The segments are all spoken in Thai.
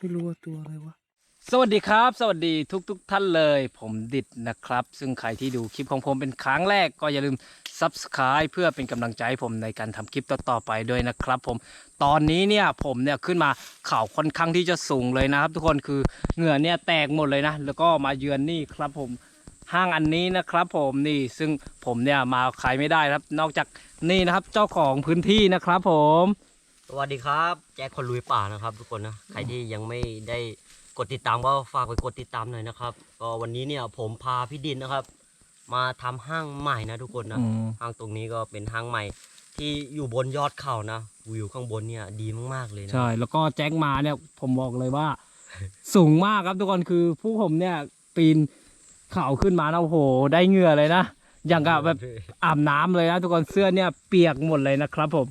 ไม่รู้ว่าตัวอะไรวะ สวัสดีครับ สวัสดีทุกทุกๆท่านเลย ผมดิดนะครับ ซึ่งใครที่ดูคลิปของผมเป็นครั้งแรกก็อย่าลืม Subscribe เพื่อเป็นกำลังใจให้ผมในการทำคลิปต่อๆไปด้วยนะครับ ผม ตอนนี้เนี่ยผมเนี่ยขึ้นมาเข่าค่อนข้างที่จะสูงเลยนะครับ ทุกคนคือเหงื่อเนี่ยแตกหมดเลยนะ แล้วก็มาเยือนนี่ครับผมห้างอันนี้นะครับผมนี่ซึ่งผมเนี่ยมาใครไม่ได้ครับ นอกจากนี่นะครับเจ้าของพื้นที่นะครับผม สวัสดีครับ แจ็คคนลุยป่านะครับ ทุกคนนะใครที่ยังไม่ได้กดติดตามก็ฝากไปกดติดตามหน่อยนะครับก็วันนี้เนี่ยผมพาพี่ดินนะครับ มาทำห้างใหม่นะทุกคนนะอืมห้างตรงนี้ก็เป็นห้างใหม่ที่อยู่บนยอดเขานะวิวข้างบนเนี่ยดีมากๆเลยนะใช่แล้วก็แจ็คมาเนี่ยผมบอกเลยว่า สูงมากครับทุกคนคือผู้ผมเนี่ยปีนเขาขึ้นมานะโอ้โห ได้เหงื่อเลยนะอย่างกับแบบอาบน้ำเลยนะทุกคนเสื้อเนี่ยเปียกหมดเลยนะครับผม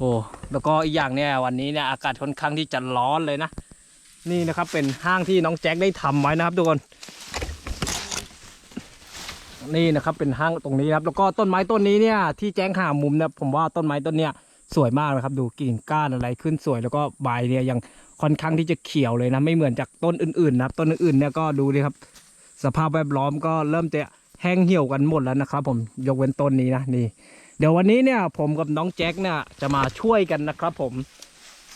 โอ้แล้วก็อีกอย่างเนี่ยวันนี้เนี่ยอากาศค่อนข้างที่จะร้อนเลยนะ นี่นะครับเป็นห้างที่น้องแจ็คได้ทำไว้นะครับทุกคน นี่นะครับเป็นห้างตรงนี้ครับ แล้วก็ต้นไม้ต้นนี้เนี่ยที่แจ้งหามุมเนี่ยผมว่าต้นไม้ต้นเนี้ยสวยมากนะครับ ดูกิ่งก้านอะไรขึ้นสวยแล้วก็ใบเนี่ยยังค่อนข้างที่จะเขียวเลยนะ ไม่เหมือนจากต้นอื่นๆนะครับต้นอื่นๆเนี่ยก็ดูดิครับ สภาพแวดล้อมก็เริ่มจะแห้งเหี่ยวกันหมดแล้วนะครับ ผมยกเว้นต้นนี้นะนี่ เดี๋ยววันนี้เนี่ยผมกับน้องแจ็คเนี่ยจะมาช่วยกันนะครับ ผม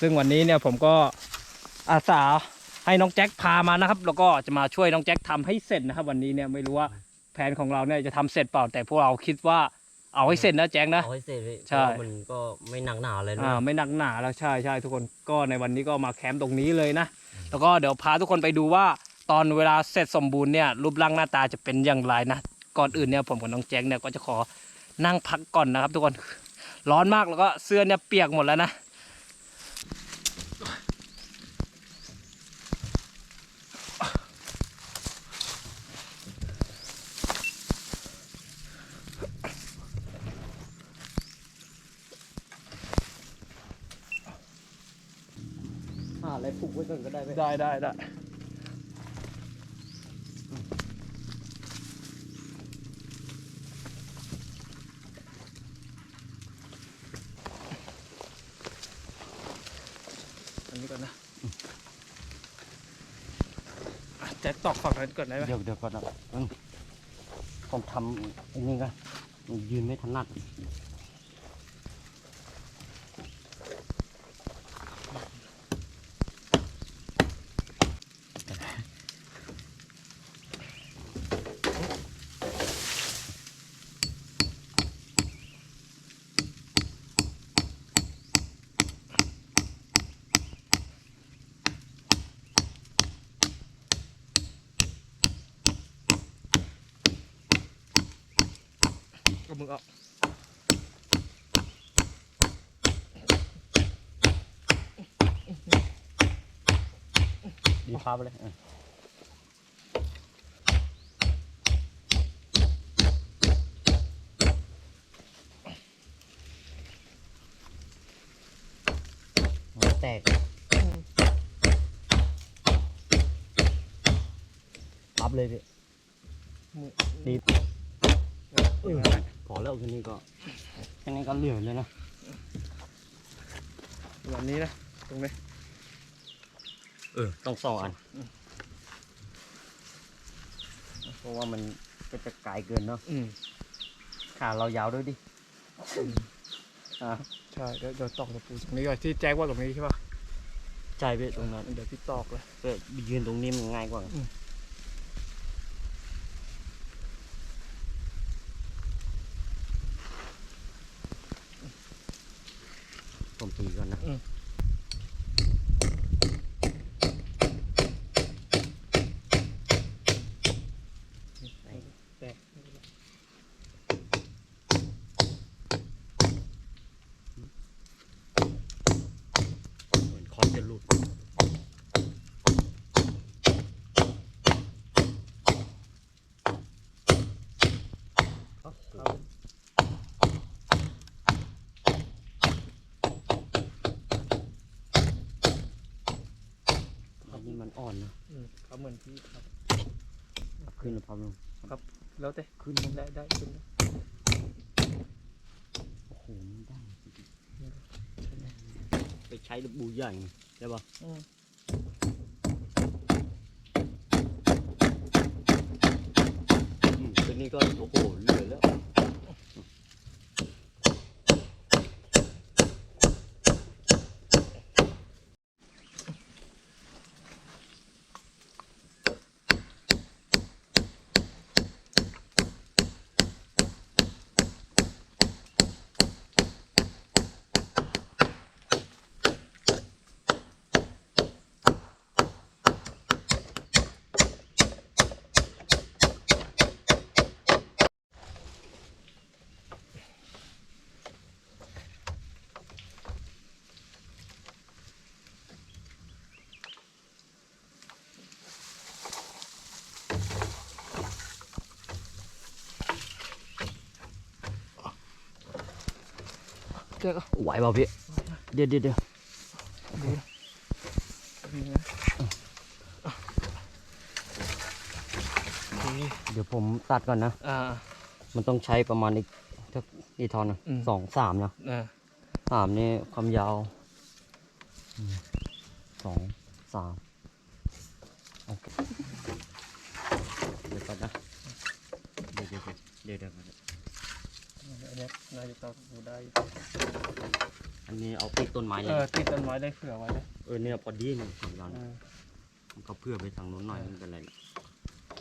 ซึ่งวันนี้เนี่ยผมก็อาสาให้น้องแจ็คพามานะครับ แล้วก็จะมาช่วยน้องแจ็คทำให้เสร็จนะครับ วันนี้เนี่ยไม่รู้ว่าแผนของเราเนี่ยจะทำเสร็จเปล่าแต่พวกเราคิดว่าเอาให้เสร็จนะแจ็คนะเอาให้เสร็จเลยใช่เพราะมันก็ไม่หนักหนาเลยนะอ่าไม่หนักหนาแล้วใช่ใช่ทุกคนก็ในวันนี้ก็มาแคมป์ตรงนี้เลยนะแล้วก็เดี๋ยวพาทุกคนไปดูว่าตอนเวลาเสร็จสมบูรณ์เนี่ยรูปร่างหน้าตาจะเป็นอย่างไรนะก่อนอื่นเนี่ยผมกับน้องแจ็คเนี่ยก็จะขอ นั่งพักก่อนนะครับ ทุกคนร้อนมากแล้วก็เสื้อเนี่ยเปียกหมดแล้วนะหาอะไรปลูกไว้ก่อนก็ได้ไหมได้ได้ได้อันนี้ก่อนนะอะแจ็คตอก ฝั่งนั้นก่อนได้ไหมเดี๋ยวเดี๋ยวก่อนนะอืมผมทำอันนี้ก็ยืนไม่ถนัด ไปเลยเออหัวแตกรับเลยพี่ดีพอแล้วคืนนี้ก็แค่นี้ก็เหลือเลยนะแบบนี้นะ ตรงนี้ เออ ต้องสองอัน เพราะว่ามันก็จะไกลเกินเนาะอืมขาเรายาวด้วยดิ อ่าใช่เดี๋ยวเดี๋ยวตอกตะปูตรงนี้ก่อนที่แจ็คว่าตรงนี้ใช่ป่ะใจไปตรงนั้นเดี๋ยวพี่ตอกเลยก็ยืนตรงนี้มันง่ายกว่า อืมผมตีก่อนนะ แจ็ค มันอ่อนนะ อืมเขาเหมือนพี่ครับ ขึ้นหรือเปล่าลุงแล้วแต่ขึ้นได้ได้ได้ขึ้นได้โอ้โหมันได้จริงๆไปใช้บูใหญ่ไงใช่ปะอืมอืมตัวนี้ก็โอ้โห เหลือแล้วเจ๊ก็ไหวเปล่าพี่ เดี๋ยวเดี๋ยวเดี๋ยวดีนะดีเดี๋ยวผมตัดก่อนนะ อ่า มันต้องใช้ประมาณอีกสักกี่ทอนนะอืม สองสามนะอ่าสามนี่ความยาวอืมสองสามโอเคเดี๋ยวก่อนนะ เดี๋ยวเดี๋ยวเดี๋ยวเดี๋ยวเดี๋ยว อันเนี้ยน่าจะต้องดูได้อันนี้เอาติดต้นไม้เลเอยอติดต้นไม้ได้เผื่อไว้เลยเออเนี่ยพอดีนี่สองอย่างเออมันก็เพื่อไปทางโน้นหน่อยไม่เป็นไร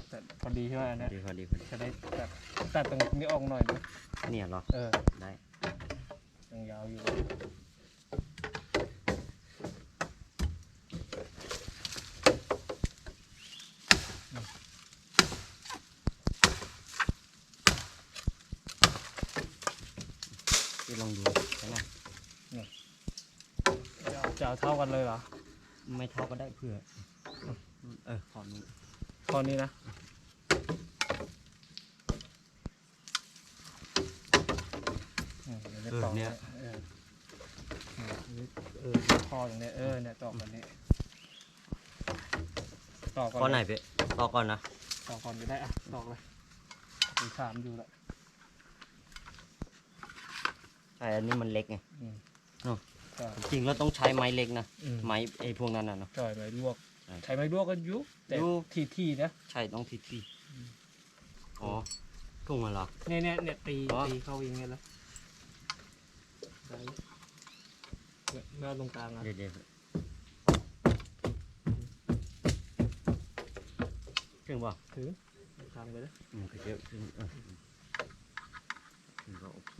แต่พอดีใช่ไหมอันเนี้ยดีพอดีพอดีจะได้ตัดตัดตรงนี้ออกหน่อยนึงเนี่ยเหรอเออได้ยังยาวอยู่ ลองดูใช่ไหมจะเอาจะเอาเท่ากันเลยเหรอ ไม่เท่าก็ได้เพื่อ เออขอนี้ตอนนี้นะเออเดี๋ยวจะต่อเออเออเออพอตรงเนี้ยเออเนี่ยต่อกันนี้ต่อก่อนข้อไหนพี่ต่อก่อนนะต่อก่อนก็ได้อะต่อเลยมีสามอยู่แล้ว ใช่อันนี้มันเล็กไงอืมเนอะใช่ จริงๆแล้วต้องใช้ไม้เล็กนะอืม ไม้ไอ้พวกนั้นน่ะเนาะ ใช่ไม้ลวกใช่ใช้ไม้ลวกก็ยุแต่ยุทีทีๆนะ ใช่ต้องทีทีอ๋อทุ่งมาเหรอ เนี่ยเนี่ยเนี่ยตีอ๋อ ตีเข้าอย่างเงี้ยแล้วได้เนี่ยไม่เอาตรงกลางอะเดี๋ยวเดี๋ยวถึงป่ะถือทางไปเลยอืมก็เยอะขึ้นเออถึงก็โอเค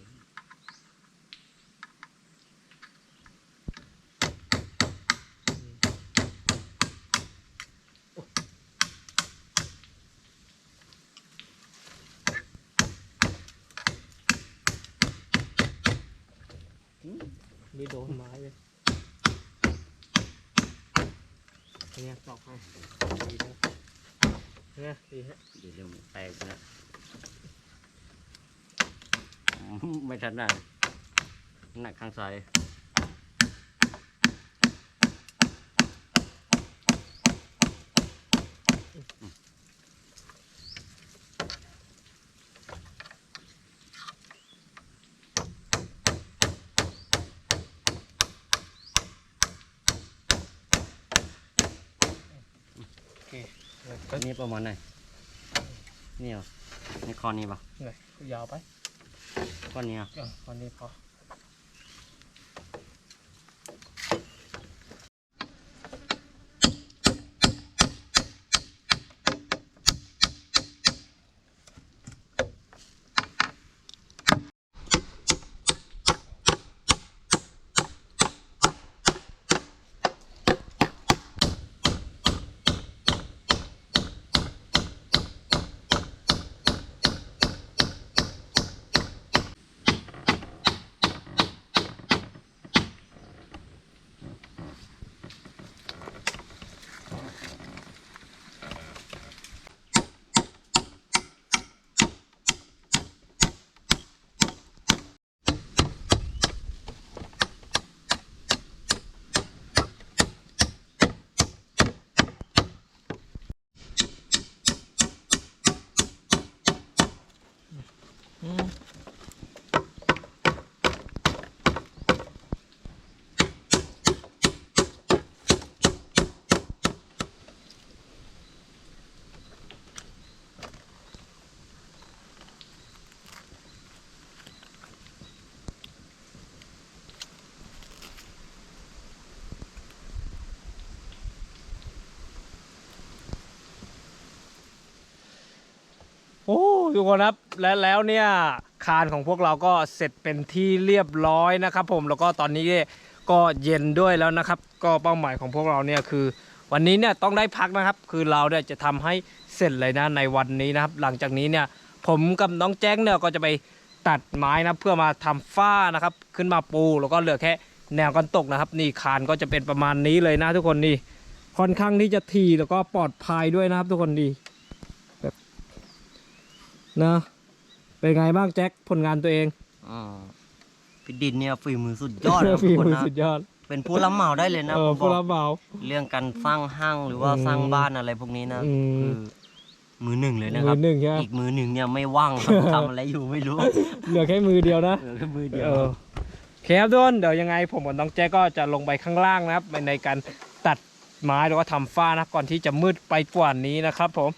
โดนไม้เลยเนี่ยตอกให้ดีนะเนี่ยดีฮะเดี๋ยวเดี๋ยวมันแตกนะไม่ทันได้หนักข้างซ้ายอั นนี้ประมาณไหนนี่เหรอนี่คอนี้ปะไงยาวไปก้อนนี้อะอะตอนนี้พอ ทุกคนครับและแล้วเนี่ยคานของพวกเราก็เสร็จเป็นที่เรียบร้อยนะครับ ผมแล้วก็ตอนนี้ก็เย็นด้วยแล้วนะครับ ก็เป้าหมายของพวกเราเนี่ยคือ วันนี้เนี่ยต้องได้พักนะครับ คือเราเนี่ยจะทำให้เสร็จเลยนะในวันนี้นะครับ หลังจากนี้เนี่ยผมกับน้องแจ้งเนี่ยก็จะไปตัดไม้นะเพื่อมาทำฝ้านะครับ ขึ้นมาปูแล้วก็เหลือแค่แนวกันตกนะครับ นี่คานก็จะเป็นประมาณนี้เลยนะทุกคนนี่ค่อนข้างที่จะทีแล้วก็ปลอดภัยด้วยนะครับ ทุกคนดี นะเป็นไงบ้างแจ็คผลงานตัวเองอ่าพี่ดินเนี่ยฝีมือสุดยอดนะฝีทุกคนมือนะ สุดยอดเป็นผู้รับเหมาได้เลยนะเออผมบผู้อกรับเหมา เรื่องการสร้างห้างหรือว่าอืมสร้างบ้านอะไรพวกนี้นะอืมคือมือหนึ่งเลยนะคมืรับอหนึ่งใช่ไหม อีกมือหนึ่งเนี่ยไม่ว่างครับทำอะไรอยู่ไม่รู้เหลือแค่มือเดียวนะ เหลือแค่มือเดียว เออโอเคครับทุกคนเดี๋ยวยังไงผมกับน้องแจ๊กก็จะลงไปข้างล่างนะครับในการตัดไม้แล้วก็ทำฝ้านะก่อนที่จะมืดไปกว่านี้นะครับผม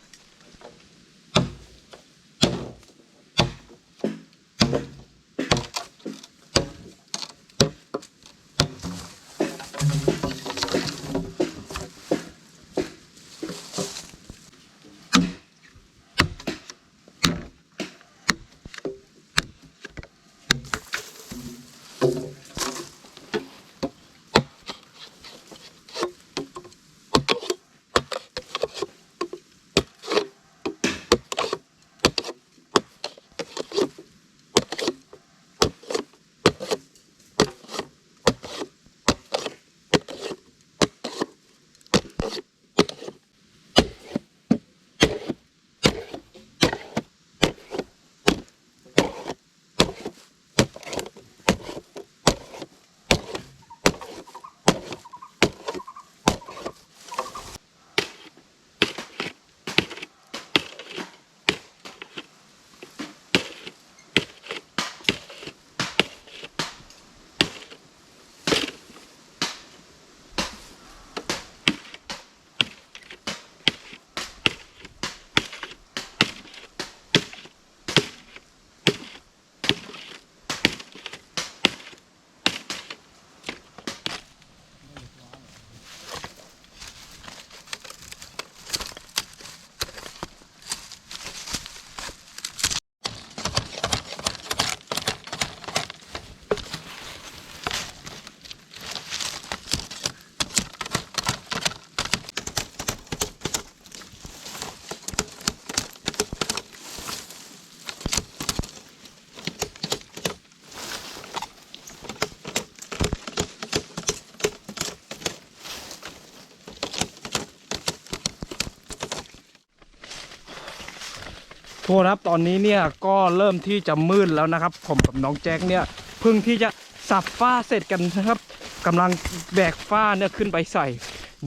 โทษครับตอนนี้เนี่ยก็เริ่มที่จะมืดแล้วนะครับ ผมกับน้องแจ็คเนี่ยเพิ่งที่จะสับฝ้าเสร็จกันนะครับกำลังแบกฝ้าเนี่ยขึ้นไปใส่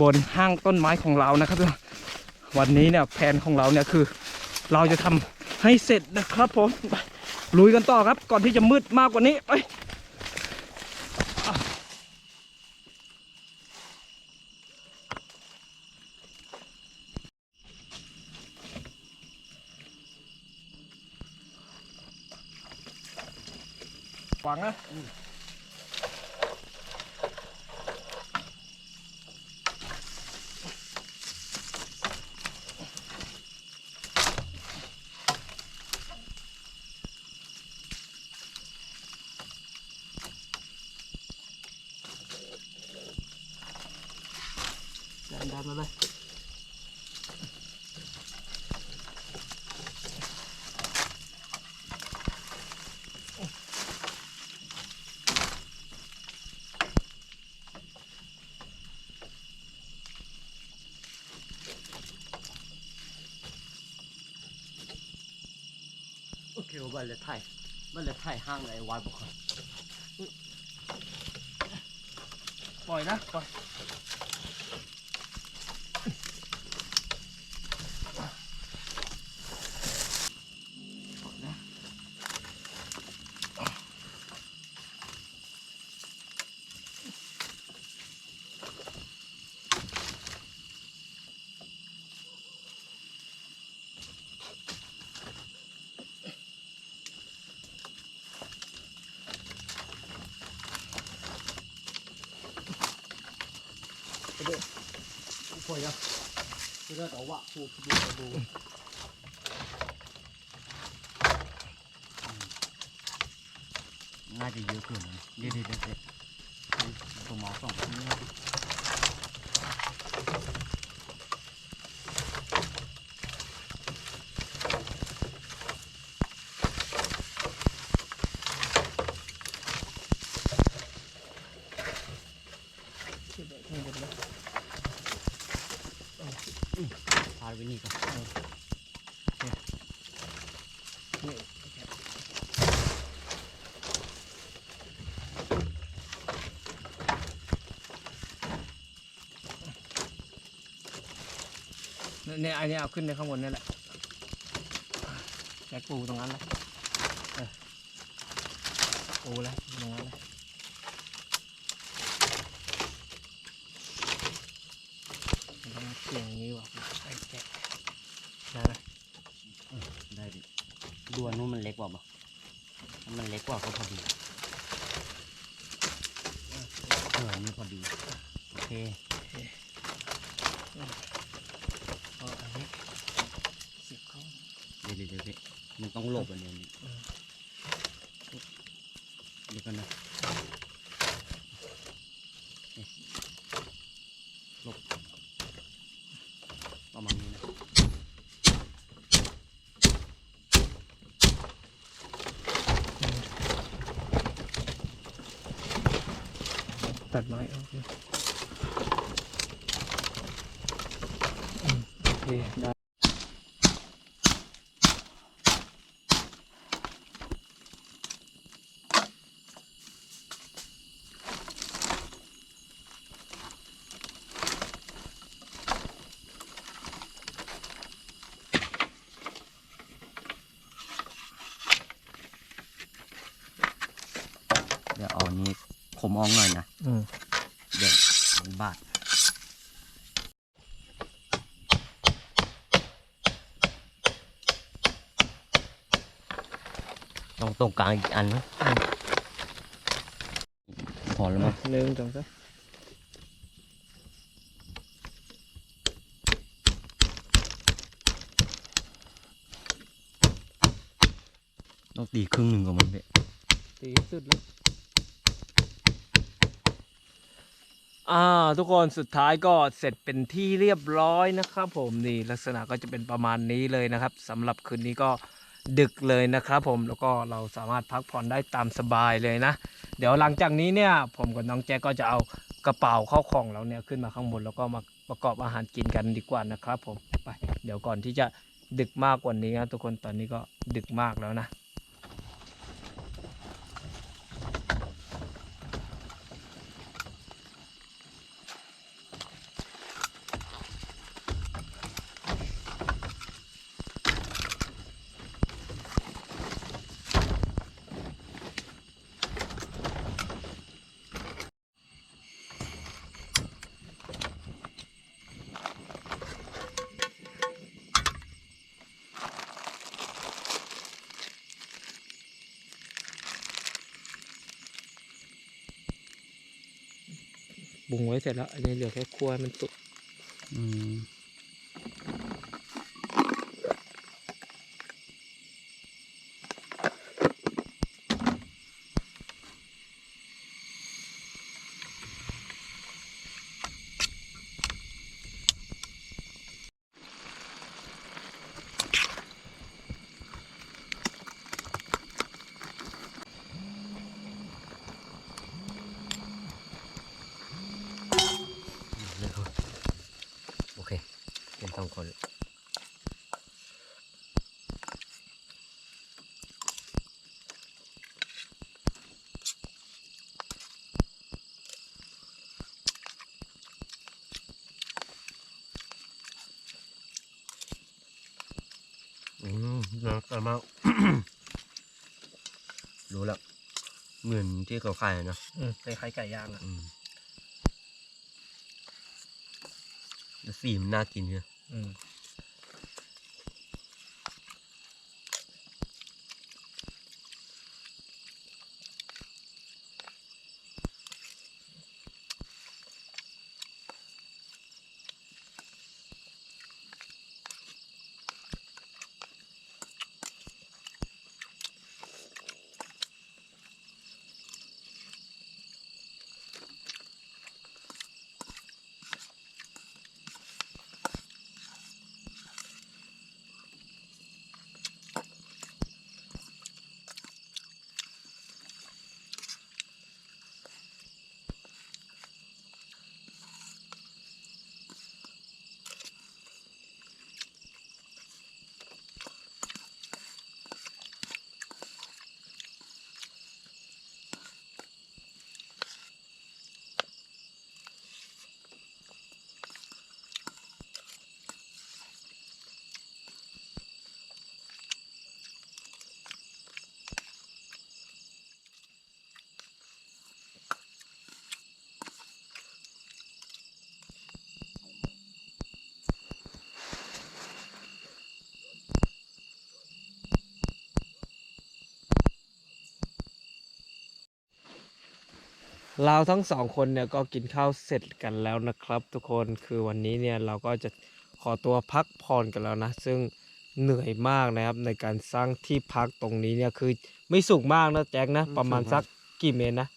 บนห้างต้นไม้ของเรานะครับ วันนี้เนี่ยแผนของเราเนี่ยคือ เราจะทำให้เสร็จนะครับผมลุยกันต่อครับก่อนที่จะมืดมากกว่านี้ไป ฟังน โอเควันเลยไทยบ้านเลยไทยห้างไหนวายบุคคลปล่อยนะปล่อย ดูดูดูน่ายจะเยอะเกินนะเดี๋ยวเดี๋เดี๋ยวตัวหมอสองตัวนี้ เนี่ยอันนี้เอาขึ้นในข้างบนนี่แหละแจกปูตรงนั้นเลยเออปูเลยตรงนั้นเลยมันต้องเกี่ยงอย่างนี้ว่ะไอ้แจกได้ไหมได้ดิดูอันนู้นมันเล็กกว่าปะถ้ามันเล็กกว่าก็พอดีเอออันนี่พอดี โอเค เอาอันนี้เสียบเข้า เดี๋ยวเดี๋ยวเดี๋ยวพี่มัน ต้องหลบอันเนี้ยนี่อืมเดี๋ยวกันนะนี่หลบประมาณนี้นะ ตัดไม้โอเคอืมโอเคได้ เดี๋ยวเอาอันนี้ ผมอองหน่อยนะอืมเดี๋ยวมันบาดตรงตรงกลางอีกอันนะพอแล้วมั้งหนึ่งสองสามต้องตีครึ่งหนึ่งก่อนมันเว้ยตีให้สุดเลย อ่าทุกคนสุดท้ายก็เสร็จเป็นที่เรียบร้อยนะครับผมนี่ลักษณะก็จะเป็นประมาณนี้เลยนะครับสำหรับคืนนี้ก็ดึกเลยนะครับผมแล้วก็เราสามารถพักผ่อนได้ตามสบายเลยนะ เดี๋ยวหลังจากนี้เนี่ยผมกับน้องแจ๊กก็จะเอากระเป๋าเข้าของเราเนี่ยขึ้นมาข้างบนแล้วก็มาประกอบอาหารกินกันดีกว่านะครับผมไปเดี๋ยวก่อนที่จะดึกมากกว่านี้นะทุกคนตอนนี้ก็ดึกมากแล้วนะ บุงไว้เสร็จแล้ว อันนี้เหลือแค่คั่วมันสุกอืมเลยครับโอเค เป็นสองคน อื มน่าทานมากรู้แล้วเหมือนที่เขาขายอะเนอะอืมคล้ายๆไก่ย่างอะอืมแล้วสีมันน่ากินเนี่ยอืม เราทั้งสองคนเนี่ยก็กินข้าวเสร็จกันแล้วนะครับ ทุกคนคือวันนี้เนี่ยเราก็จะขอตัวพักผ่อนกันแล้วนะ ซึ่งเหนื่อยมากนะครับในการสร้างที่พักตรงนี้เนี่ยคือไม่สูงมากนะแจ็คนะ ประมาณสักกี่เมตรนะ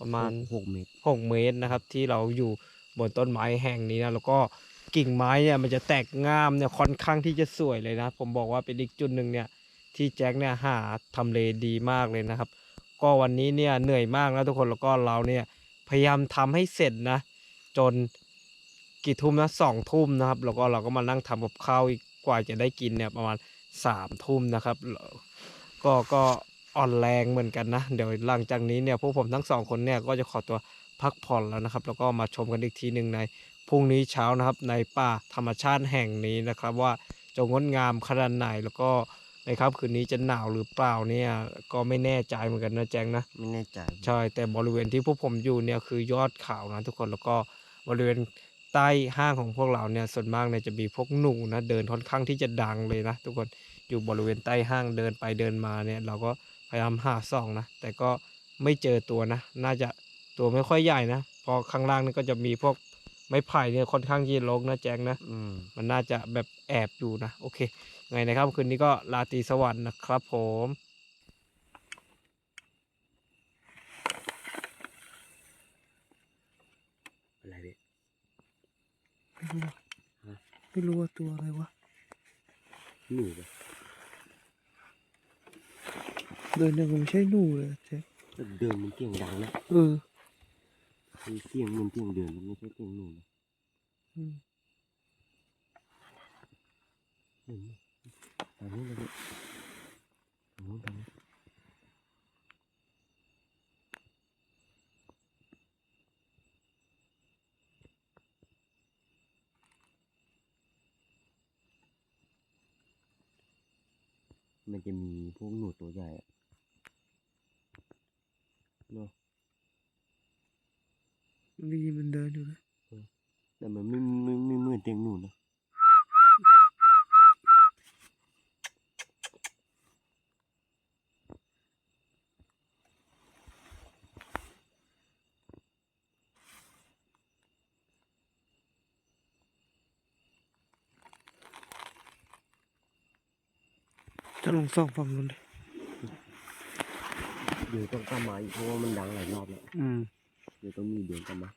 ประมาณหกเมตร6เมตรนะครับ ที่เราอยู่บนต้นไม้แห่งนี้นะแล้วก็กิ่งไม้เนี่ยมันจะแตกง่ามเนี่ยค่อนข้างที่จะสวยเลยนะ ผมบอกว่าเป็นอีกจุดหนึ่งเนี่ยที่แจ็คเนี่ยหาทำเลดีมากเลยนะครับ ก็วันนี้เนี่ยเหนื่อยมากนะทุกคนแล้วก็เราเนี่ยพยายามทำให้เสร็จนะ จนกี่ทุ่มนะสองทุ่มนะครับ แล้วก็เราก็มานั่งทำกับข้าวอีกกว่าจะได้กินเนี่ยประมาณสามทุ่มนะครับ ก็ก็อ่อนแรงเหมือนกันนะ เดี๋ยวหลังจากนี้เนี่ยพวกผมทั้งสองคนเนี่ยก็จะขอตัวพักผ่อนแล้วนะครับ แล้วก็มาชมกันอีกทีหนึ่งในพรุ่งนี้เช้านะครับ ในป่าธรรมชาติแห่งนี้นะครับ ว่าจะงดงามขนาดไหนแล้วก็ ในค่ำคืนนี้จะหนาวหรือเปล่าเนี่ยก็ไม่แน่ใจเหมือนกันนะแจงนะไม่แน่ใจใช่แต่บริเวณที่พวกผมอยู่เนี่ยคือยอดเขานะทุกคนแล้วก็บริเวณใต้ห้างของพวกเราเนี่ยส่วนมากเนี่ยจะมีพวกหนูนะเดินค่อนข้างที่จะดังเลยนะ ทุกคนอยู่บริเวณใต้ห้างเดินไปเดินมาเนี่ย เราก็พยายามหาส่องนะแต่ก็ไม่เจอตัวนะ น่าจะตัวไม่ค่อยใหญ่นะเพอข้างล่างนี่ก็จะมีพวกไม้ไผ่เนี่ยค่อนข้างที่จะรกนะแจงนะอืมมันน่าจะแบบแอบอยู่นะ โอเค ไงนะครับคืนนี้ก็ลาตรีสวัสดิ์นะครับผมอะไรพี่ไม่รู้อะฮะไม่รู้ว่าตัวอะไรวะหนูปะเดินยังไม่ใช่หนูเลยเจ๊แต่เดินมันเสียงดังนะเออคือเสียงมันเสียงเดินมันไม่ใช่เสียงหนูนะอืมเห็นไหมตอนนี้เลยพี่ตรงนู้นตรงนี้มันจะมีพวกหนูตัวใหญ่อะเนาะดีมันเดินอยู่นะแต่มันไม่ไม่ไม่เหมือนเตียงหนูนะ จะลองส่องฝั่งนู้นดิเดี๋ยวต้องกลับมาอีกเพราะว่ามันดังหลายรอบแล้วอืมเดี๋ยวต้องมีเดือนกลับมา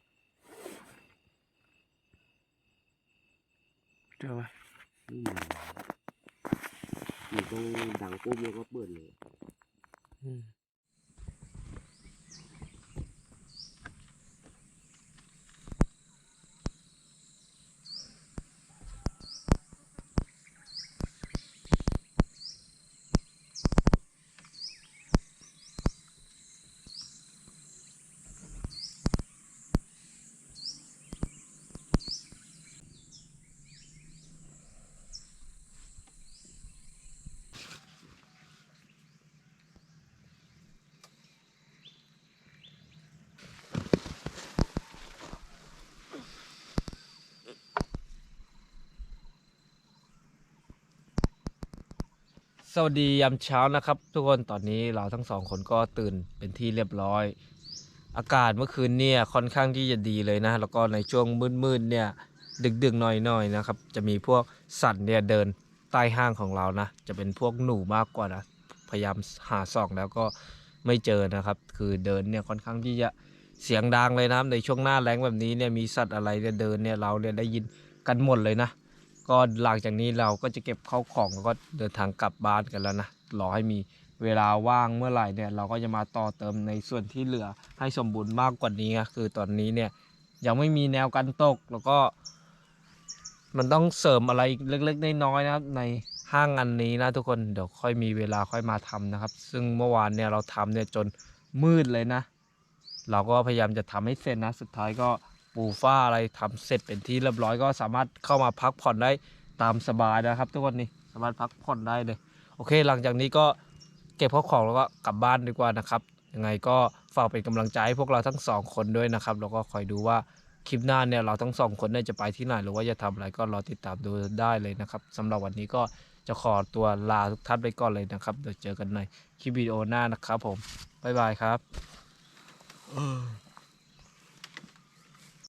เจอไหมไม่มีมันต้องดังปุ๊บแล้วก็เปิดเลย อืม สวัสดียามเช้านะครับ ทุกคนตอนนี้เราทั้งสองคนก็ตื่นเป็นที่เรียบร้อย อากาศเมื่อคืนเนี่ยค่อนข้างที่จะดีเลยนะ แล้วก็ในช่วงมืดๆเนี่ยดึกๆหน่อยๆนะครับ จะมีพวกสัตว์เนี่ยเดินใต้ห้างของเรานะ จะเป็นพวกหนูมากกว่านะพยายามหาส่องแล้วก็ไม่เจอนะครับ คือเดินเนี่ยค่อนข้างที่จะเสียงดังเลยนะในช่วงหน้าแรงแบบนี้เนี่ยมีสัตว์อะไรเนี่ยเดินเนี่ยเราเนี่ยได้ยินกันหมดเลยนะ ก็หลังจากนี้เราก็จะเก็บเข้าของแล้วก็เดินทางกลับบ้านกันแล้วนะรอให้มีเวลาว่างเมื่อไหร่เนี่ยเราก็จะมาต่อเติมในส่วนที่เหลือให้สมบูรณ์มากกว่านี้นะคือตอนนี้เนี่ยยังไม่มีแนวกันตกแล้วก็ มันต้องเสริมอะไรเล็กๆน้อยๆนะครับในห้างอันนี้นะทุกคนเดี๋ยวค่อยมีเวลาค่อยมาทำนะครับ ซึ่งเมื่อวานเนี่ยเราทำเนี่ยจนมืดเลยนะ เราก็พยายามจะทำให้เสร็จนะสุดท้ายก็ ปูฟ้าอะไรทำเสร็จเป็นที่เรียบร้อยก็สามารถเข้ามาพักผ่อนได้ตามสบายนะครับ ทุกคนนี่สามารถพักผ่อนได้เลย โอเค หลังจากนี้ก็เก็บข้าวของแล้วก็กลับบ้านดีกว่านะครับยังไงก็ฝากเป็นกำลังใจให้พวกเราทั้งสองคนด้วยนะครับแล้วก็คอยดูว่าคลิปหน้าเนี่ยเราทั้งสองคนเนี่ยจะไปที่ไหนหรือว่าจะทำอะไรก็รอติดตามดูได้เลยนะครับสำหรับวันนี้ก็จะขอตัวลาทุกท่านไปก่อนเลยนะครับเดี๋ยวเจอกันในคลิปวิดีโอหน้านะครับผมบ๊ายบายครับ